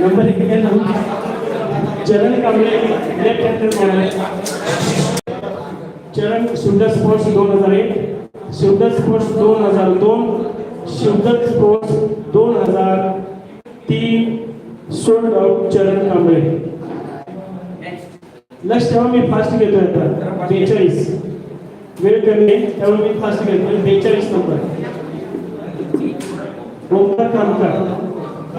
Number एक ना चरण कांबळे लेफ्ट हँडेड बॉलर चरण शुद्ध स्पोर्ट्स दोन हजार एक शुद्ध स्पोर्ट्स दोन हजार दोन शुद्ध स्पोर्ट्स दोन हजार तीन सोल्ड आउट चरण कांबळे. लक्ष तेव्हा मी फास्ट घेतोय आता बेचाळीस. वेळ कमी त्यामुळे मी फास्ट घेतोय बेचाळीस number. Omkar Kamkar.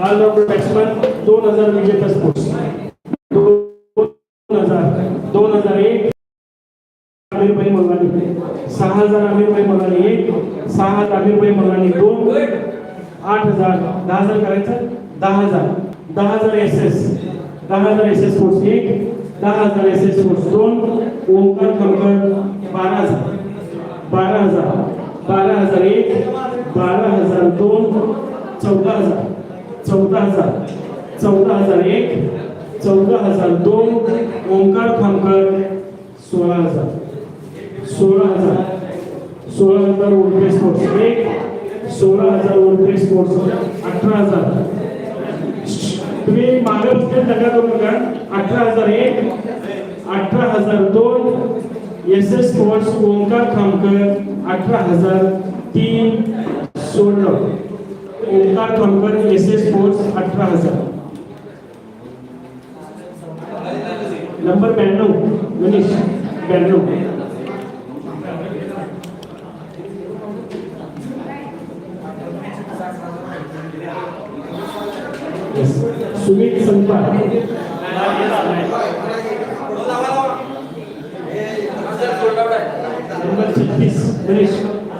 All rounder batsman दोन हजार विजेता स्पोर्ट्स दोन हजार दोन हजार एक आमिरभाई मलानी सहा हजार आमिरभाई मलानी एक सहा हजार आमिरभाई मलानी दोन आठ हजार दहा हजार करायचं? दहा हजार. दहा हजार एस एस दहा हजार एस एस स्पोर्ट्स एक दहा हजार एस एस स्पोर्ट्स दोन ओंकार खमकर बारा हजार. बारा हजार. बारा हजार एक बारा हजार दोन चौदा हजार. चौदा हजार. चौदा हजार एक चौदा हजार दोन ओंकार खामकर सोळा हजार. सोळा हजार. सोळा हजार उर्फे स्पोर्ट्स. एक सोळा हजार उर्फे स्पोर्ट्स. अठरा हजार. तुम्ही मागे बसले नका करू नका. अठरा हजार एक अठरा हजार दोन S S sports Omkar Khamkar अठरा हजार तीन सोळा. Omkar Khamkar S S force अठरा हजार. नंबर ब्याण्णव मनीष ब्याण्णव. सुमित संपाद नंबर छत्तीस मनीष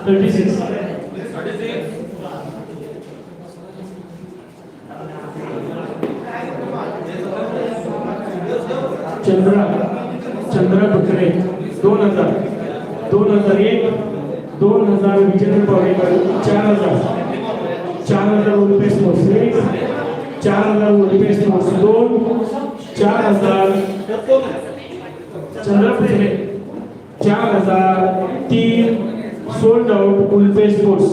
थर्टी सिक्स दोन हजार. दोन हजार एक दोन हजार विजय पावडेकर चार हजार. चार हजार रुपये मोस एक चार हजार रुपये स्पोर्ट्स दोन चार हजार. चंद्रा चार हजार तीन सोल्ड आउट उल्पे स्पोर्ट्स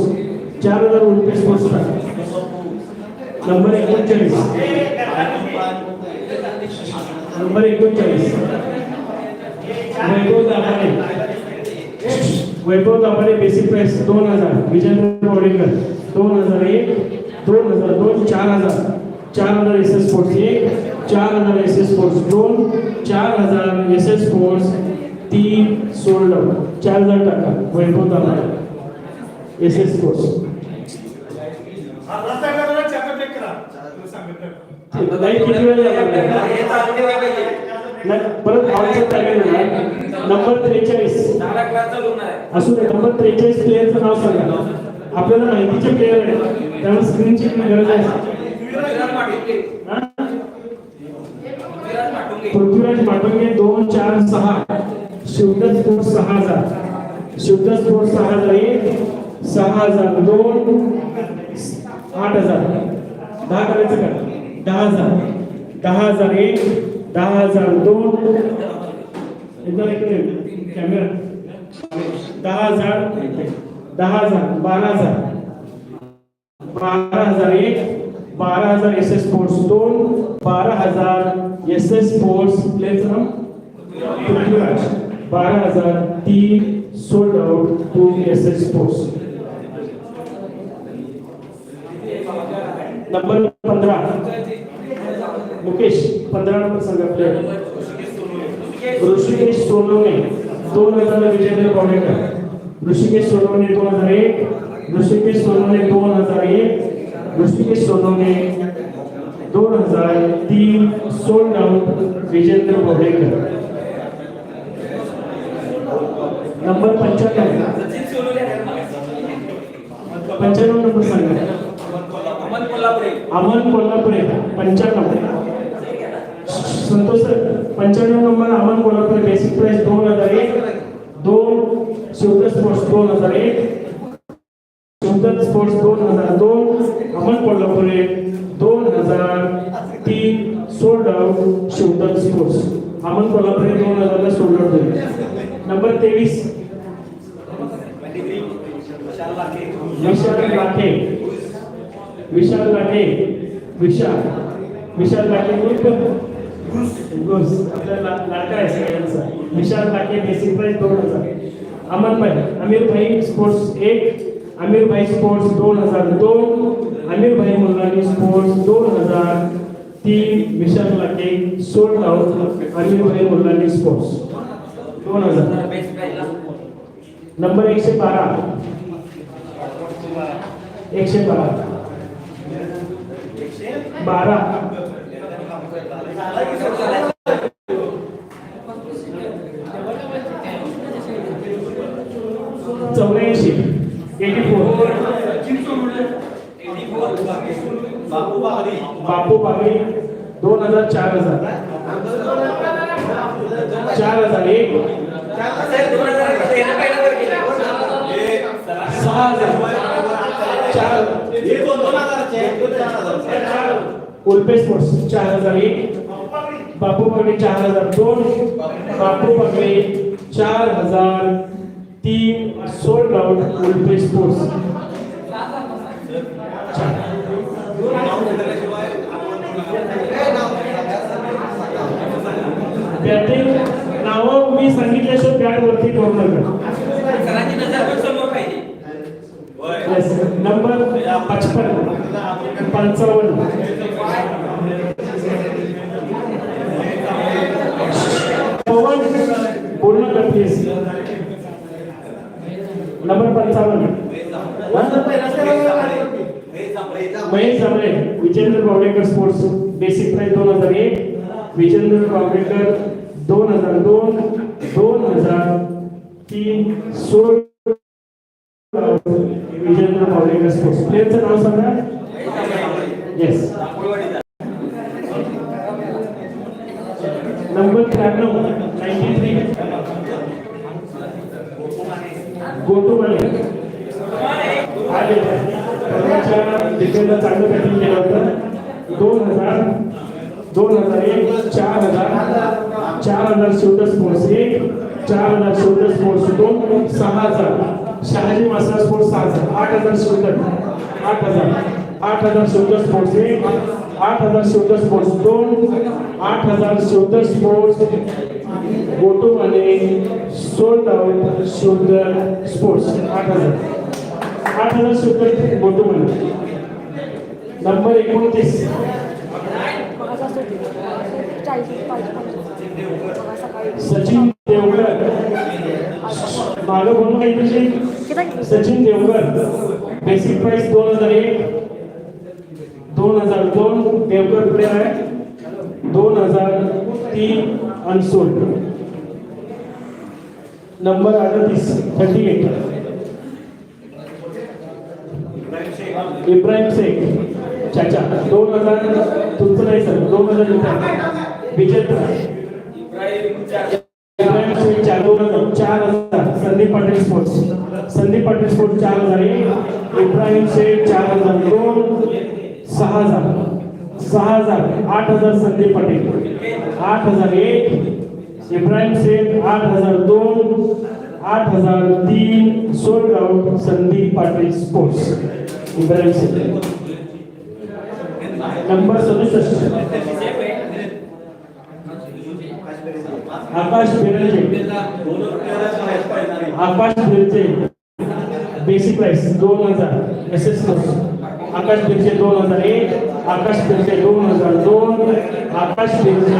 चार हजार उल्पे स्पोर्ट्स नंबर एकोणचाळीस. नंबर एकोणचाळीस. वैभव दाभाडे वैभव दाभाडे बेसिक प्राइस दोन हजार विजय बोडेकर दोन हजार एक दोन हजार दोन चार हजार. चार हजार एस एस स्पोर्ट्स एक चार हजार एस एस स्पोर्ट्स दोन चार हजार एस एस स्पोर्ट्स तीन सोल्ड आउट चार हजार टाका Vaibhav Dabhade S S sports नाही किती वेळ परत टाकेल ना नंबर त्रेचाळीस. असू दे नंबर त्रेचाळीस प्लेअरचं नाव सांगा. आपल्याला माहितीचे प्लेअर आहे त्यामुळे स्क्रीनची गरज आहे? पृथ्वीराज माटुंगे दोन चार सहा. शिवदत्त स्पोर्ट सहा हजार. शिवदत्त स्पोर्ट सहा हजार एक सहा हजार दोन आठ हजार. दहा करायचं का? दहा हजार. दहा हजार एक दहा हजार दोन. एकदा कॅमेरा. दहा हजार. दहा हजार. बारा हजार. बारा हजार एक. बारा हजार एस एस स्पोर्ट्स दोन. बारा हजार एस एस स्पोर्ट्स प्लेच पृथ्वीराज बारा हजार तीन sold out two S S sports number पंधरा. मुकेश पंधरा नंबर सांगा प्लेयर ऋषिकेश सोनवणे दोन हजार विजेंद्र पावडेकर ऋषिकेश सोनवणे दोन हजार एक. ऋषिकेश सोनवणे दोन हजार एक. ऋषिकेश सोनवणे दोन हजार तीन. Sold out Vijendra Pawadekar number पंच्याण्णव. पंच्याण्णव नंबर सांगा. अमन कोल्हापुरे पंच्याण्णव. संतोष सर पंच्याण्णव number Aman Kolhapure basic price दोन हजार एक दोन शिवदत्त स्पोर्ट्स दोन हजार एक शिवदत्त स्पोर्ट्स दोन हजार दोन अमन कोल्हापूर दोन हजार तीन sold out Shivdatt sports Aman Kolhapur दोन हजारला सोल्ड आउट झाले. नंबर तेवीस. विशाल लाखे विशाल लाखे विशाल. विशाल लाके घुस ला- लाडका आहे सगळ्यांचा. विशाल लाके बेसिक प्राइस दोन हजार अमन भाई अमीर भाई स्पोर्ट्स एक अमीर भाई स्पोर्ट्स दोन हजार दोन आमिर भाई मुलानी स्पोर्ट्स दोन हजार तीन विशाल लाके सोल्ड आउट अमीर भाई मुलानी स्पोर्ट्स दोन हजार. नंबर एकशे बारा. एकशे बारा. बारा. चौऱ्याऐंशी. एटी फोर बापू बागडी दोन हजार चार हजार. चार हजार एक. सहा हजार. चार उल्पे स्पोर्ट्स चार हजार एक. बापू बागडे चार हजार दोन. बापू बागडे चार हजार तीन. Sold out Ulpe sports batting नावं मी सांगितल्याशिवाय बॅट वरती नका. Yes, नंबर पचपन. पंचावन्न पवन पूर्ण कर नंबर पंचावन्न Mahesh Jambhale Vijendra Bawadekar sports basic price दोन हजार एक विजेंद्र बावडेकर दोन हजार दोन दोन हजार तीन सोळा विजेंद्र बावडेकर स्पोर्ट्स. प्लेअरचं नाव सांगा येस नंबर त्र्याण्णव नाईन्टी थ्री गोटूमाले आले. परवाच्या डिफेंडर चांगलं पॅकिंग केलं होतं. दोन हजार दोन हजार एक चार हजार चार हजार शोल्डर स्पोर्ट्स एक चार हजार शोल्डर स्पोर्ट्स दोन सहा हजार. शहाजी मासा स्पोर्ट्स सहा हजार. आठ हजार शोल्डर आठ हजार. आठ हजार शोल्डर स्पोर्ट्स एक आठ हजार शोल्डर स्पोर्ट्स दोन आठ हजार शोल्डर स्पोर्ट्स गोटूमाले सोल्ड आउट शोल्डर स्पोर्ट्स आठ हजार. आठ हजार शोल्डर गोटूमाले नंबर एकोणतीस. सचिन देवगर मागं बोलू काही सचिन देवगर बेसिक प्राइस दोन हजार एक. दोन हजार दोन देवगर प्लेअर आहे. दोन हजार तीन अनसोल्ड नंबर अडतीस थर्टी एट इब्राहिम शेख. चाचा दोन हजार तुमचं नाही सर दोन हजार विजेता इब्राहिम शेख चार दोन हजार चार हजार. संदीप पाटील स्पोर्ट्स. संदीप पाटील स्पोर्ट्स चार हजार एक. इब्राहिम शेख चार हजार दोन. सहा हजार. सहा हजार. आठ हजार संदीप पाटील. आठ हजार एक इब्राहिम शेख आठ हजार दोन आठ हजार तीन sold out Sandeep Patil sports. Ibrahim Shaikh number सदुसष्ट. आकाश बिरजे आकाश बिरजे बेसिक प्राइस दोन हजार. एस एस आकाश बेरजे दोन हजार एक आकाश बेरजे दोन हजार दोन आकाश बेरजे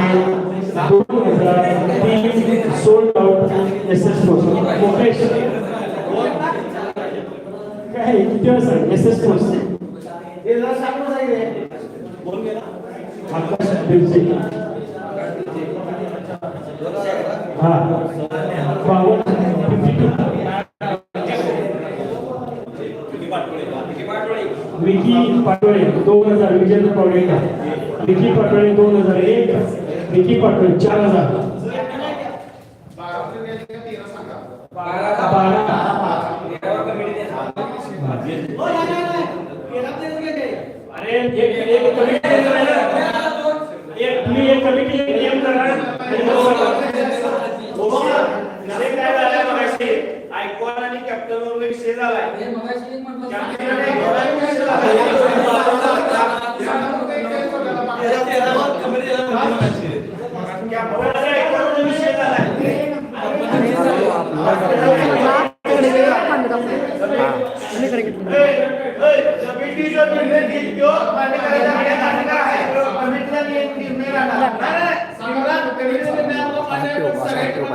दोन हजार तीन sold out S S Mukesh. काय किती वाजता एस एस आकाश बेरजे दोन हजार विजेंद्र पावडेकर विकी पाटोळे दोन हजार एक विकी पाटोळे चार हजार. अरे एक एक कमिटी